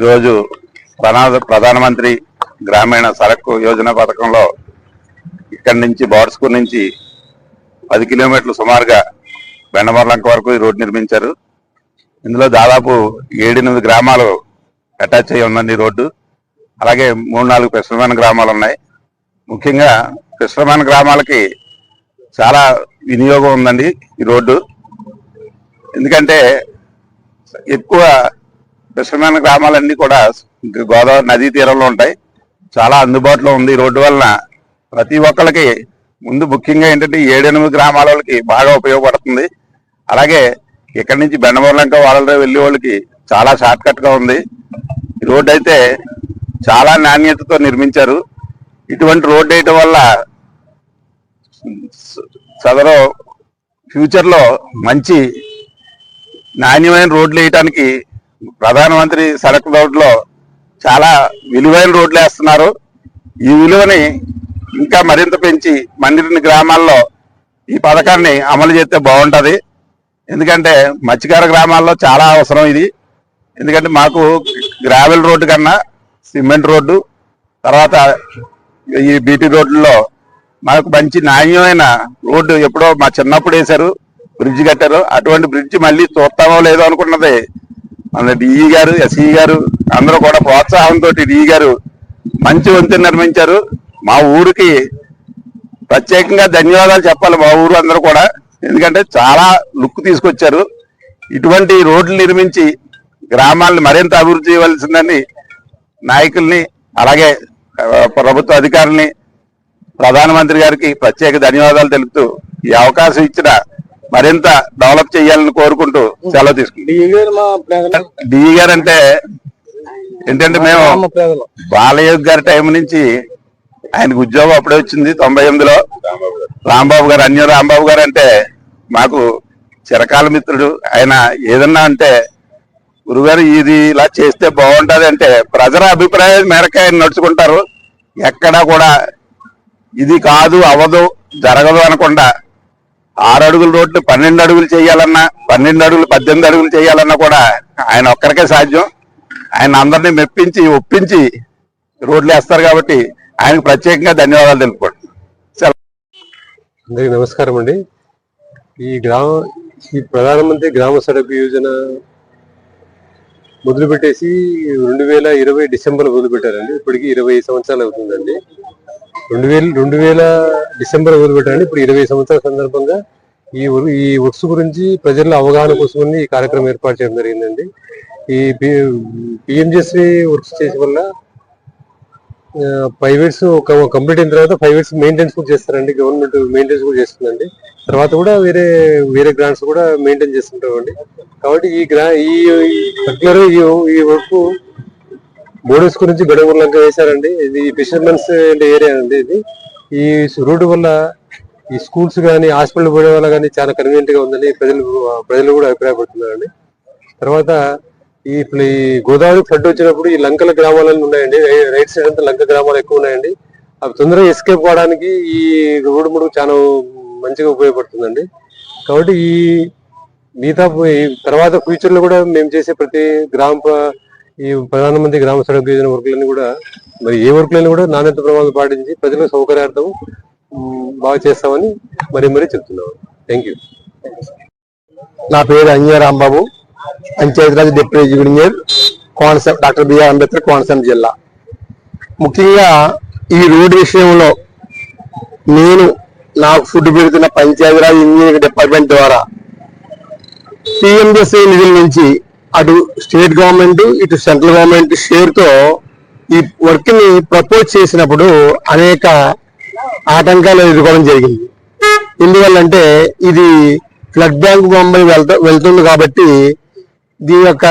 ఈరోజు ప్రధాన ప్రధానమంత్రి గ్రామీణ సడక్ యోజన పథకంలో ఇక్కడి నుంచి బాడ్స్కూర్ నుంచి పది కిలోమీటర్లు సుమారుగా బెండమర్లంక వరకు ఈ రోడ్డు నిర్మించారు. ఇందులో దాదాపు ఏడెనిమిది గ్రామాలు అటాచ్ అయ్యి ఉందండి రోడ్డు. అలాగే మూడు నాలుగు పెసరమైన గ్రామాలు ఉన్నాయి. ముఖ్యంగా పెసరమైన గ్రామాలకి చాలా వినియోగం ఉందండి ఈ రోడ్డు. ఎందుకంటే ఎక్కువ కృష్ణమైన గ్రామాలన్నీ కూడా గోదావరి నదీ తీరంలో ఉంటాయి. చాలా అందుబాటులో ఉంది. రోడ్డు వలన ప్రతి ఒక్కరికి ముందు ముఖ్యంగా ఏంటంటే ఏడెనిమిది గ్రామాల వాళ్ళకి బాగా ఉపయోగపడుతుంది. అలాగే ఇక్కడి నుంచి బెండమూర్లంక వాళ్ళ వెళ్ళే వాళ్ళకి చాలా షార్ట్ ఉంది. ఈ రోడ్డు అయితే చాలా నాణ్యతతో నిర్మించారు. ఇటువంటి రోడ్డు వేయటం వల్ల సదరు ఫ్యూచర్లో మంచి నాణ్యమైన రోడ్లు వేయటానికి ప్రధానమంత్రి సడక్ రోడ్లో చాలా విలువైన రోడ్లు వేస్తున్నారు. ఈ విలువని ఇంకా మరింత పెంచి మరిన్ని గ్రామాల్లో ఈ పథకాన్ని అమలు చేస్తే బాగుంటుంది. ఎందుకంటే మత్స్యకార గ్రామాల్లో చాలా అవసరం ఇది. ఎందుకంటే మాకు గ్రావెల్ రోడ్డు కన్నా సిమెంట్ రోడ్డు తర్వాత ఈ బీటీ రోడ్లలో మాకు మంచి నాణ్యమైన రోడ్డు ఎప్పుడో మా చిన్నప్పుడు వేశారు. బ్రిడ్జ్ కట్టారు. అటువంటి బ్రిడ్జ్ మళ్ళీ చూస్తామో లేదో అనుకున్నది మన డిఈ గారు ఎస్ఈ గారు అందరూ కూడా ప్రోత్సాహంతో డిఈ గారు మంచి వంతెన నిర్మించారు. మా ఊరికి ప్రత్యేకంగా ధన్యవాదాలు చెప్పాలి మా ఊరు అందరూ కూడా. ఎందుకంటే చాలా లుక్ తీసుకొచ్చారు. ఇటువంటి రోడ్లు నిర్మించి గ్రామాలను మరింత అభివృద్ధి చేయవలసిందని నాయకుల్ని అలాగే ప్రభుత్వ అధికారుల్ని ప్రధానమంత్రి గారికి ప్రత్యేక ధన్యవాదాలు తెలుపుతూ ఈ అవకాశం ఇచ్చిన మరింత డెవలప్ చేయాలని కోరుకుంటూ సెలవు తీసుకుంటాం డిఈ గారు అంటే ఏంటంటే మేము బాలయ్య గారి టైం నుంచి ఆయనకు ఉద్యోగం అప్పుడే వచ్చింది తొంభై ఎనిమిదిలో. రాంబాబు గారు అన్య రాంబాబు గారు అంటే మాకు చిరకాల మిత్రుడు. ఆయన ఏదన్నా అంటే గురుగారు ఇది ఇలా చేస్తే బాగుంటది అంటే ప్రజల అభిప్రాయం మేరకు ఆయన నడుచుకుంటారు. ఎక్కడా కూడా ఇది కాదు అవ్వదు జరగదు అనకుండా ఆరు అడుగుల రోడ్లు పన్నెండు అడుగులు చేయాలన్నా పన్నెండు అడుగులు పద్దెనిమిది అడుగులు చేయాలన్నా కూడా ఆయన ఒక్కరికే సాధ్యం. ఆయన అందరినీ మెప్పించి ఒప్పించి రోడ్లు వేస్తారు కాబట్టి ఆయనకు ప్రత్యేకంగా ధన్యవాదాలు తెలుపుకోండి. అందరికీ నమస్కారం అండి. ఈ గ్రామ ఈ ప్రధానమంత్రి గ్రామ సడక్ యోజన మొదలుపెట్టేసి రెండు వేల ఇరవై డిసెంబర్ మొదలుపెట్టారండి. ఇప్పటికి ఇరవై సంవత్సరాలు అవుతుందండి. రెండు వేల రెండు వేల డిసెంబర్ మొదలుపెట్టారండి ఇప్పుడు ఇరవై సంవత్సరాల సందర్భంగా ఈ ఈ వర్క్స్ గురించి ప్రజల్లో అవగాహన కోసం ఈ కార్యక్రమం ఏర్పాటు చేయడం జరిగిందండి. ఈ పిఎంజెస్వి వర్క్స్ చేసే వల్ల ఫైవ్ ఇయర్స్ కంప్లీట్ అయిన తర్వాత ఫైవ్ ఇయర్స్ మెయింటెనెన్స్ కూడా చేస్తారండి. గవర్నమెంట్ మెయింటెనెన్స్ కూడా చేస్తుందండి. తర్వాత కూడా వేరే వేరే గ్రాంట్స్ కూడా మెయింటైన్ చేస్తుంటామండి. కాబట్టి ఈ గ్రా ఈ పర్టికులర్ ఈ వర్క్ బోర్డర్స్ గురించి గడవలంక వేశారండి. ఇది ఫిషర్మెన్స్ ఏరియా అండి ఇది. ఈ రోడ్డు వల్ల ఈ స్కూల్స్ కానీ హాస్పిటల్ పోయే వల్ల కానీ చాలా కన్వీనియంట్గా ఉందని ప్రజలు ప్రజలు కూడా అభిప్రాయపడుతున్నారండి. తర్వాత ఈ ఇప్పుడు ఈ గోదావరి ఫ్లడ్ వచ్చినప్పుడు ఈ లంకల గ్రామాలన్నీ ఉన్నాయండి. రై- రైట్ సైడ్ అంతా లంక గ్రామాలు ఎక్కువ ఉన్నాయండి. అవి తొందరగా ఎస్కేప్ కావడానికి ఈ రోడ్డు ముడుగు చాలా మంచిగా ఉపయోగపడుతుందండి. కాబట్టి ఈ మిగతా ఈ తర్వాత ఫ్యూచర్లో కూడా మేము చేసే ప్రతి గ్రామ ఈ ప్రధానమంత్రి గ్రామ సడక్ యోజన వర్కులన్నీ కూడా మరి ఏ వర్కులన్నీ కూడా నాణ్యత ప్రమాణాలు పాటించి ప్రజలకు సౌకర్యార్థం బాగా చేస్తామని మరి మరీ చెప్తున్నాము థ్యాంక్ యూ నా పేరు Anjayya Rambabu. Panchayati Raj deputy engineer Konaseema doctor B R Ambedkar Konaseema జిల్లా. ముఖ్యంగా ఈ రోడ్డు విషయంలో నేను నాకు ఫుడ్ పెడుతున్న పంచాయతీరాజ్ ఇంజనీరింగ్ డిపార్ట్మెంట్ ద్వారా పిఎండిఎస్ఐ నిధుల నుంచి అటు స్టేట్ గవర్నమెంట్ ఇటు సెంట్రల్ గవర్నమెంట్ షేర్తో ఈ వర్క్ని ప్రపోజ్ చేసినప్పుడు అనేక ఆటంకాలు ఎదుర్కోవడం జరిగింది. ఎందువల్లంటే ఇది ఫ్లడ్ బ్యాంక్ బొంబాయి వెళ్తా వెళ్తుంది కాబట్టి దీని యొక్క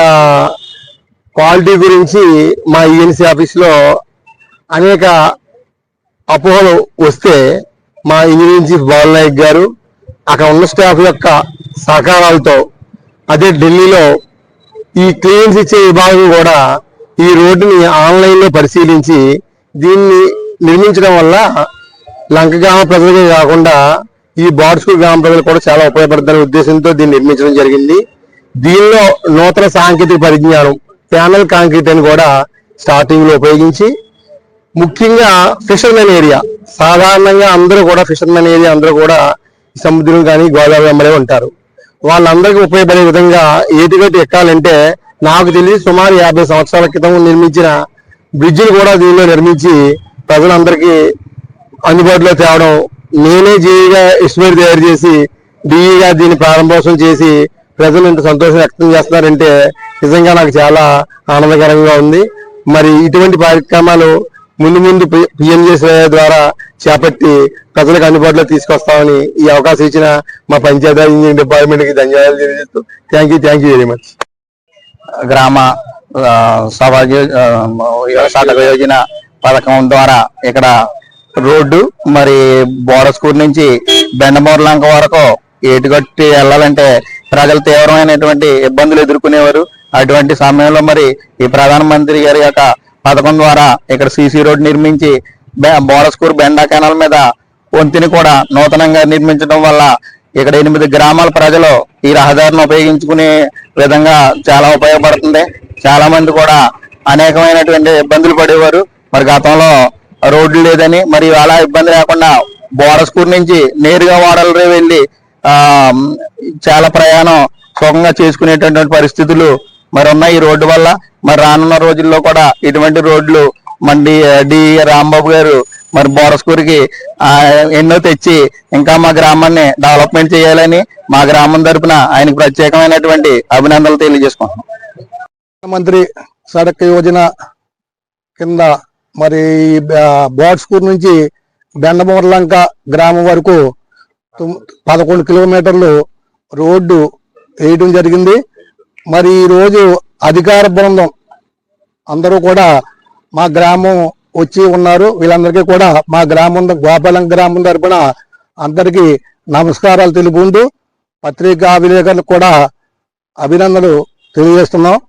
క్వాలిటీ గురించి మా ఈఎన్సీ ఆఫీస్లో అనేక అపోహలు వస్తే మా ఇంజనీరింగ్ చీఫ్ బాల్ నాయక్ గారు అక్కడ ఉన్న స్టాఫ్ యొక్క సహకారాలతో అదే ఢిల్లీలో ఈ క్లియరెన్స్ ఇచ్చే విభాగం కూడా ఈ రోడ్డుని ఆన్లైన్లో పరిశీలించి దీన్ని నిర్మించడం వల్ల లంక గ్రామ ప్రజలకే కాకుండా ఈ బాడ్స్కూల్ గ్రామ ప్రజలు కూడా చాలా ఉపయోగపడతారనే ఉద్దేశంతో దీన్ని నిర్మించడం జరిగింది. దీనిలో నూతన సాంకేతిక పరిజ్ఞానం ప్యానల్ కాంక్రీట్ అని కూడా స్టార్టింగ్లో ఉపయోగించి ముఖ్యంగా ఫిషర్మెన్ ఏరియా. సాధారణంగా అందరూ కూడా ఫిషర్మెన్ ఏరియా అందరూ కూడా సముద్రం కానీ గోదావరి వెంబడే ఉంటారు. వాళ్ళందరికీ ఉపయోగపడే విధంగా ఏటిగట్టు ఎక్కాలంటే నాకు తెలిసి సుమారు యాభై సంవత్సరాల క్రితం నిర్మించిన బ్రిడ్జిని కూడా దీనిలో నిర్మించి ప్రజలందరికీ అందుబాటులో తేవడం నేనే జీవిగా ఎస్టిమేట్ తయారు చేసి డిఈగా దీన్ని ప్రారంభోత్సవం చేసి ప్రజలు ఇంత సంతోషం వ్యక్తం చేస్తున్నారంటే నిజంగా నాకు చాలా ఆనందకరంగా ఉంది. మరి ఇటువంటి కార్యక్రమాలు ముందు ముందు పిఎంజేసీ ద్వారా చేపట్టి ప్రజలకు అందుబాటులో తీసుకొస్తామని ఈ అవకాశం ఇచ్చిన మా పంచాయతీ ఇంజనీరింగ్ డిపార్ట్మెంట్కి ధన్యవాదాలు తెలియజేస్తూ thank you thank you very much. గ్రామ ఆ, సభ యోజన పథకం ద్వారా ఇక్కడ రోడ్డు మరి బోడస్కూర్ నుంచి బెండమూర్లంక వరకు ఏటుగట్టి వెళ్ళాలంటే ప్రజలు తీవ్రమైనటువంటి ఇబ్బందులు ఎదుర్కొనేవారు. అటువంటి సమయంలో మరి ఈ ప్రధానమంత్రి గారి యొక్క పథకం ద్వారా ఇక్కడ సీసీ రోడ్ నిర్మించి బె- బెండా కెనాల్ మీద వంతిని కూడా నూతనంగా నిర్మించడం వల్ల ఇక్కడ ఎనిమిది గ్రామాల ప్రజలు ఈ రహదారిని ఉపయోగించుకునే విధంగా చాలా ఉపయోగపడుతుంది. చాలా మంది కూడా అనేకమైనటువంటి ఇబ్బందులు పడేవారు. మరి గతంలో రోడ్లు లేదని మరి అలా ఇబ్బంది లేకుండా బోరస్కూర్ నుంచి నేరుగా వాడలరే వెళ్ళి ఆ చాలా ప్రయాణం సుఖంగా చేసుకునేటటువంటి పరిస్థితులు మరి ఉన్నాయి ఈ రోడ్డు వల్ల. మరి రానున్న రోజుల్లో కూడా ఇటువంటి రోడ్లు మరి డి రాంబాబు గారు మరి బోరస్కూరికి ఎన్నో తెచ్చి ఇంకా మా గ్రామాన్ని డెవలప్మెంట్ చేయాలని మా గ్రామం తరపున ఆయనకు ప్రత్యేకమైనటువంటి అభినందనలు తెలియజేసుకుంటున్నాం. మంత్రి సడక్ యోజన కింద మరి బోర్డ్స్కూర్ నుంచి బెండమూర్లంక గ్రామం వరకు పదకొండు కిలోమీటర్లు రోడ్డు వేయడం జరిగింది. మరి ఈ రోజు అధికార బృందం అందరూ కూడా మా గ్రామం వచ్చి ఉన్నారు. వీళ్ళందరికీ కూడా మా గ్రామం గోపాలం గ్రామం తరపున అందరికీ నమస్కారాలు తెలుపుకుంటూ పత్రికా విలేకరులకు కూడా అభినందనలు తెలియజేస్తున్నాం.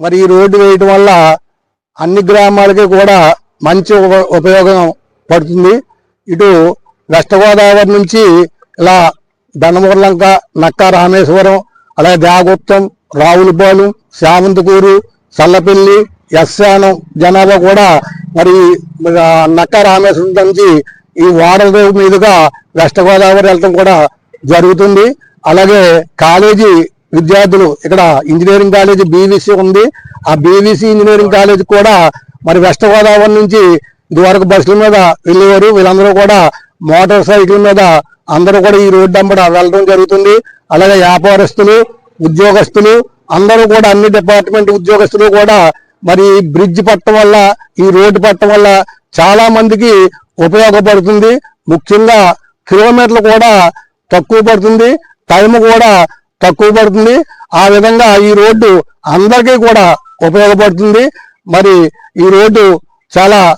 మరి ఈ రోడ్డు వేయటం వల్ల అన్ని గ్రామాలకి కూడా మంచి ఉప- ఉపయోగం పడుతుంది. ఇటు వెస్ట్ గోదావరి నుంచి ఇలా దండమూర్లంక నక్కా రామేశ్వరం అలాగే దేవగుప్తం రావులపాలెం శామంతకూరు చల్లపల్లి ఎస్సానం జనాభా కూడా మరి నక్క రామేశ్వరం నుంచి ఈ వాడల మీదుగా వెస్ట్ గోదావరి వెళ్ళటం కూడా జరుగుతుంది. అలాగే కాలేజీ విద్యార్థులు ఇక్కడ ఇంజనీరింగ్ కాలేజీ బీవీసీ ఉంది. ఆ బీవీసీ ఇంజనీరింగ్ కాలేజ్ కూడా మరి వెస్ట్ గోదావరి నుంచి ఇదివరకు బస్సుల మీద వెళ్ళేవారు. వీళ్ళందరూ కూడా మోటార్ సైకిల్ మీద అందరూ కూడా ఈ రోడ్డు అంబడ వెళ్ళడం జరుగుతుంది. అలాగే వ్యాపారస్తులు ఉద్యోగస్తులు అందరూ కూడా అన్ని డిపార్ట్మెంట్ ఉద్యోగస్తులు కూడా మరి బ్రిడ్జ్ పట్టడం వల్ల ఈ రోడ్డు పట్టడం వల్ల చాలా మందికి ఉపయోగపడుతుంది. ముఖ్యంగా కిలోమీటర్లు కూడా తక్కువ పడుతుంది. టైం కూడా తక్కువ పడుతుంది. ఆ విధంగా ఈ రోడ్డు అందరికీ కూడా ఉపయోగపడుతుంది. మరి ఈ రోడ్డు చాలా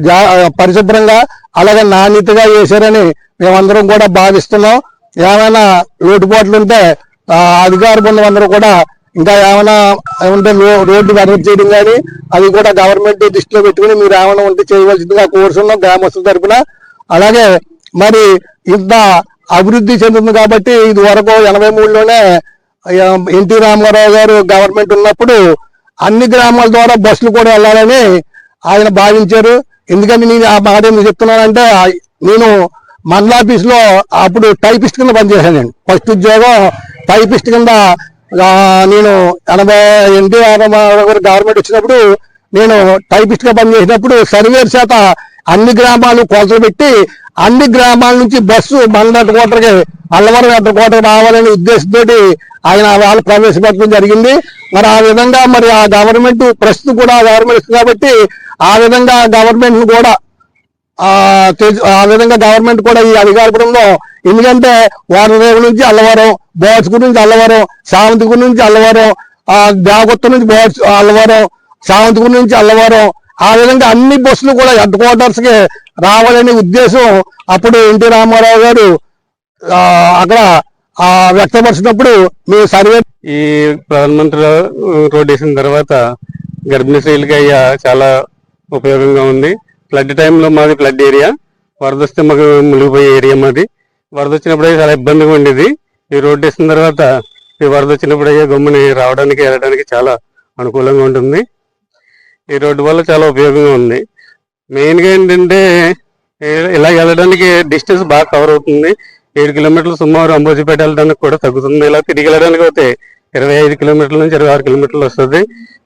జా- పరిశుభ్రంగా అలాగే నాణ్యతగా చేశారని మేమందరం కూడా భావిస్తున్నాం. ఏమైనా లోటుపాట్లు ఉంటే అధికార బృందం అందరూ కూడా ఇంకా ఏమైనా ఉంటే రోడ్డు వెనక్కి చేయడం కానీ అది కూడా గవర్నమెంట్ దృష్టిలో పెట్టుకుని మీరు ఏమైనా ఉంటే చేయవలసిందిగా కోరుతున్నాం గ్రామస్తుల తరఫున అలాగే మరి ఇంత అభివృద్ధి చెందుతుంది కాబట్టి ఇది వరకు ఎనభై మూడులోనే ఎన్టీ రామారావు గారు గవర్నమెంట్ ఉన్నప్పుడు అన్ని గ్రామాల ద్వారా బస్సులు కూడా వెళ్ళాలని ఆయన భావించారు. ఎందుకంటే నేను ఆ మాట ఎందుకు చెప్తున్నానంటే నేను మండల అప్పుడు టైపిస్ట్ కింద పనిచేశానండి ఫస్ట్ ఉద్యోగం టైపిస్ట్ కింద నేను ఎనభై ఎన్టీ రామారావు గవర్నమెంట్ వచ్చినప్పుడు నేను టైపిస్ట్గా పనిచేసినప్పుడు సర్వేర్ చేత అన్ని గ్రామాలు కొలతలు పెట్టి అన్ని గ్రామాల నుంచి బస్సు మండల కోటకి అల్లవరం హెడ్ కోటకి రావాలనే ఉద్దేశంతో ఆయన వాళ్ళు ప్రవేశపెట్టడం జరిగింది. మరి ఆ విధంగా మరి ఆ గవర్నమెంట్ ప్రస్తుతం కూడా గవర్నమెంట్ ఇస్తుంది కాబట్టి ఆ విధంగా గవర్నమెంట్ కూడా ఆ ఆ విధంగా గవర్నమెంట్ కూడా ఈ అధికారంలో ఎందుకంటే వారరేవు నుంచి అల్లవరం బోట్స్ గురించి అల్లవరం సావంతిగురి నుంచి అల్లవరం ఆ దేవగుత్త నుంచి బోట్స్ అల్లవరం సావంతిగురి నుంచి అల్లవరం ఆ విధంగా అన్ని బస్సులు కూడా హెడ్ క్వార్టర్స్కి రావాలనే ఉద్దేశం అప్పుడు ఎన్టీ రామారావు గారు ఆ, అక్కడ ఆ వ్యక్తపరిచినప్పుడు మీ సర్వే ఈ ప్రధానమంత్రి రోడ్ వేసిన తర్వాత గర్భిణీ స్త్రీలకి అయ్యా చాలా ఉపయోగంగా ఉంది. ఫ్లడ్ టైంలో మాది ఫ్లడ్ ఏరియా వరద వస్తే మాకు మునిగిపోయే ఏరియా మాది. వరద వచ్చినప్పుడు అయితే చాలా ఇబ్బందిగా ఉండేది. ఈ రోడ్డు వేసిన తర్వాత ఈ వరద వచ్చినప్పుడు గమ్ముని రావడానికి వెళ్ళడానికి చాలా అనుకూలంగా ఉంటుంది. ఈ రోడ్డు వల్ల చాలా ఉపయోగంగా ఉంది. మెయిన్గా ఏంటంటే ఇలా వెళ్ళడానికి డిస్టెన్స్ బాగా కవర్ అవుతుంది. ఏడు కిలోమీటర్లు సుమారు అంబోజిపేట వెళ్ళడానికి కూడా తగ్గుతుంది. ఇలా తిరిగి వెళ్ళడానికి అయితే ఇరవై ఐదు కిలోమీటర్ల నుంచి ఇరవై ఆరు కిలోమీటర్లు వస్తుంది.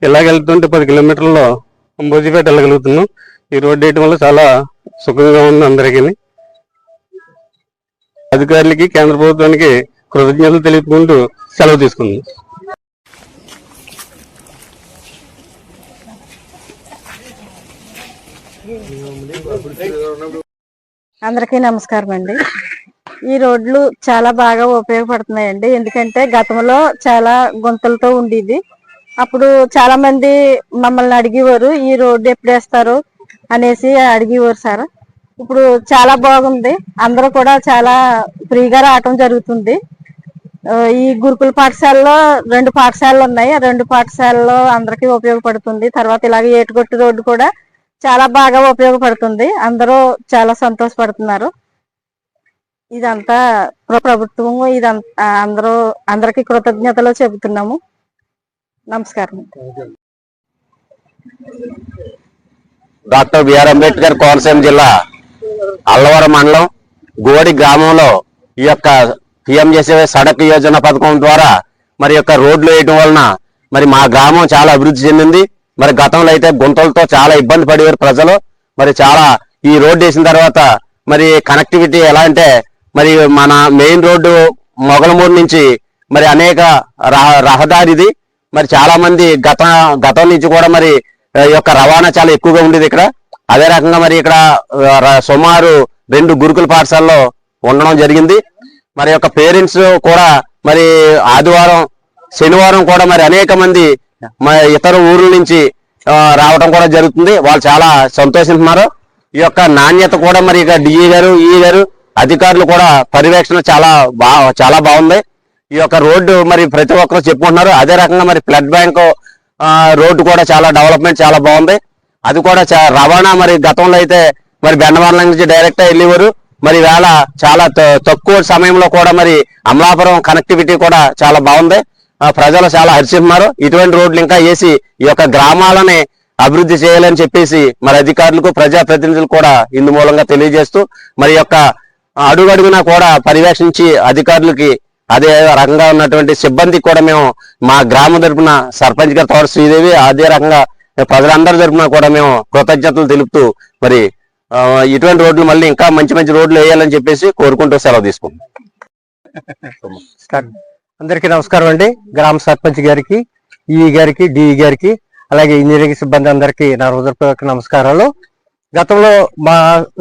ఇలా వెళ్తుంటే పది కిలోమీటర్లలో అంబోజిపేట వెళ్ళగలుగుతున్నాం. ఈ రోడ్డు వేయడం వల్ల చాలా సుఖంగా ఉంది అందరికీ. అధికారులకి కేంద్ర ప్రభుత్వానికి కృతజ్ఞతలు తెలుపుకుంటూ సెలవు తీసుకుంది. అందరికీ నమస్కారం అండి. ఈ రోడ్లు చాలా బాగా ఉపయోగపడుతున్నాయండి. ఎందుకంటే గతంలో చాలా గుంతలతో ఉండేది. అప్పుడు చాలా మంది మమ్మల్ని అడిగేవారు ఈ రోడ్డు ఎప్పుడు వేస్తారు? అనేసి అడిగేవారు సార్ ఇప్పుడు చాలా బాగుంది. అందరూ కూడా చాలా ఫ్రీగా రావటం జరుగుతుంది. ఈ గురుకుల పాఠశాలలో రెండు పాఠశాలలు ఉన్నాయి. ఆ రెండు పాఠశాలలో అందరికీ ఉపయోగపడుతుంది. తర్వాత ఇలాగే ఏటుగొట్టు రోడ్డు కూడా చాలా బాగా ఉపయోగపడుతుంది. అందరూ చాలా సంతోషపడుతున్నారు. ఇదంతా ప్రభుత్వము ఇదంతా అందరూ అందరికి కృతజ్ఞతలు చెబుతున్నాము. నమస్కారం. డాక్టర్ బిఆర్ అంబేద్కర్ కోనసీమ జిల్లా అల్లవరం మండలం గోడి గ్రామంలో ఈ యొక్క పిఎం చేసే సడక్ యోజన పథకం ద్వారా మరి యొక్క రోడ్లు వేయడం వలన మరి మా గ్రామం చాలా అభివృద్ధి చెందింది. మరి గతంలో అయితే గుంతలతో చాలా ఇబ్బంది పడేవారు ప్రజలు. మరి చాలా ఈ రోడ్డు వేసిన తర్వాత మరి కనెక్టివిటీ ఎలా అంటే మరి మన మెయిన్ రోడ్డు మొగలమూరు నుంచి మరి అనేక రహ- రహదారిది. మరి చాలా మంది గత గతం నుంచి కూడా మరి యొక్క రవాణా చాలా ఎక్కువగా ఉండేది ఇక్కడ. అదే రకంగా మరి ఇక్కడ సుమారు రెండు గురుకుల పాఠశాలలో ఉండడం జరిగింది. మరి యొక్క పేరెంట్స్ కూడా మరి ఆదివారం శనివారం కూడా మరి అనేక మంది ఇతర ఊర్ల నుంచి రావడం కూడా జరుగుతుంది. వాళ్ళు చాలా సంతోషిస్తున్నారు ఈ యొక్క నాణ్యత కూడా మరి ఇక డిఈ గారు ఈ గారు అధికారులు కూడా పర్యవేక్షణ చాలా బా చాలా బాగుంది. ఈ యొక్క రోడ్డు మరి ప్రతి ఒక్కరు చెప్పుకుంటున్నారు. అదే రకంగా మరి బ్లడ్ బ్యాంకు రోడ్డు కూడా చాలా డెవలప్మెంట్ చాలా బాగుంది. అది కూడా చా- రవాణా మరి గతంలో అయితే మరి బెండమర్ల నుంచి డైరెక్ట్ వెళ్ళేవారు. మరి వేళ చాలా తక్కువ సమయంలో కూడా మరి అమలాపురం కనెక్టివిటీ కూడా చాలా బాగుంది. ప్రజలు చాలా హర్షిస్తున్నారు. ఇటువంటి రోడ్లు ఇంకా వేసి ఈ యొక్క గ్రామాలని అభివృద్ధి చేయాలని చెప్పేసి మరి అధికారులకు ప్రజాప్రతినిధులు కూడా ఇందు మూలంగా తెలియజేస్తూ మరి యొక్క అడుగడుగునా కూడా పర్యవేక్షించి అధికారులకి అదే రకంగా ఉన్నటువంటి సిబ్బంది కూడా మేము మా గ్రామం తరపున సర్పంచ్ గారి తోట శ్రీదేవి అదే రకంగా ప్రజలందరి తరపున కూడా మేము కృతజ్ఞతలు తెలుపుతూ మరి ఇటువంటి రోడ్లు మళ్ళీ ఇంకా మంచి మంచి రోడ్లు వేయాలని చెప్పేసి కోరుకుంటూ సెలవు తీసుకుంటాం అందరికీ నమస్కారం అండి. గ్రామ సర్పంచ్ గారికి ఈ గారికి డిఈ గారికి అలాగే ఇంజనీరింగ్ సిబ్బంది అందరికీ నా హృదయపూర్వక నమస్కారాలు. గతంలో మా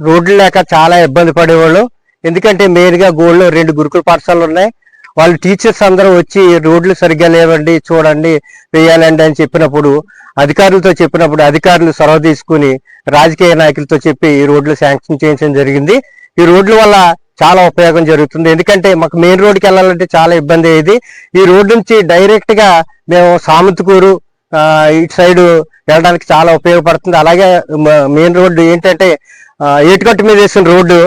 రోడ్లు లేక చాలా ఇబ్బంది పడేవాళ్ళు. ఎందుకంటే మెయిన్గా గోల్డ్లో రెండు గురుకుల పాఠశాలలు ఉన్నాయి. వాళ్ళు టీచర్స్ అందరూ వచ్చి రోడ్లు సరిగ్గా లేవండి చూడండి వేయాలండి అని చెప్పినప్పుడు అధికారులతో చెప్పినప్పుడు అధికారులు సొరవ తీసుకుని రాజకీయ నాయకులతో చెప్పి ఈ రోడ్లు శాంక్షన్ చేయించడం జరిగింది. ఈ రోడ్ల వల్ల చాలా ఉపయోగం జరుగుతుంది. ఎందుకంటే మాకు మెయిన్ రోడ్కి వెళ్ళాలంటే చాలా ఇబ్బంది అయ్యేది. ఈ రోడ్ నుంచి డైరెక్ట్గా మేము సామంతకూరు ఇటు సైడ్ వెళ్ళడానికి చాలా ఉపయోగపడుతుంది. అలాగే మెయిన్ రోడ్డు ఏంటంటే ఏటుకట్టు మీద వేసిన రోడ్డు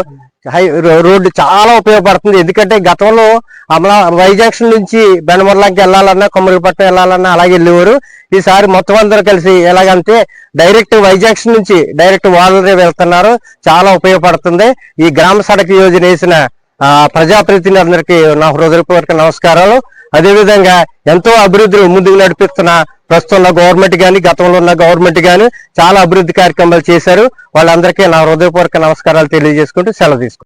హై రో- రోడ్డు చాలా ఉపయోగపడుతుంది. ఎందుకంటే గతంలో అమలా వైజంక్షన్ నుంచి బెనమర్లాకి వెళ్ళాలన్నా కొమ్మరిపట్నం వెళ్ళాలన్నా అలాగే వెళ్ళేవారు. ఈసారి మొత్తం అందరూ కలిసి ఎలాగంటే డైరెక్ట్ వైజంక్షన్ నుంచి డైరెక్ట్ వాళ్ళే వెళ్తున్నారు. చాలా ఉపయోగపడుతుంది. ఈ గ్రామ సడక్ యోజన వేసిన ఆ, ప్రజాప్రతినిధులందరికీ నా హృదయపూర్వక నమస్కారాలు. అదేవిధంగా ఎంతో అభివృద్ధి ముందుకు నడిపిస్తున్న ప్రస్తుతం ఉన్న గవర్నమెంట్ కానీ గతంలో ఉన్న గవర్నమెంట్ కానీ చాలా అభివృద్ధి కార్యక్రమాలు చేశారు. వాళ్ళందరికీ నా హృదయపూర్వక నమస్కారాలు తెలియజేసుకుంటూ సెలవు తీసుకుంటాను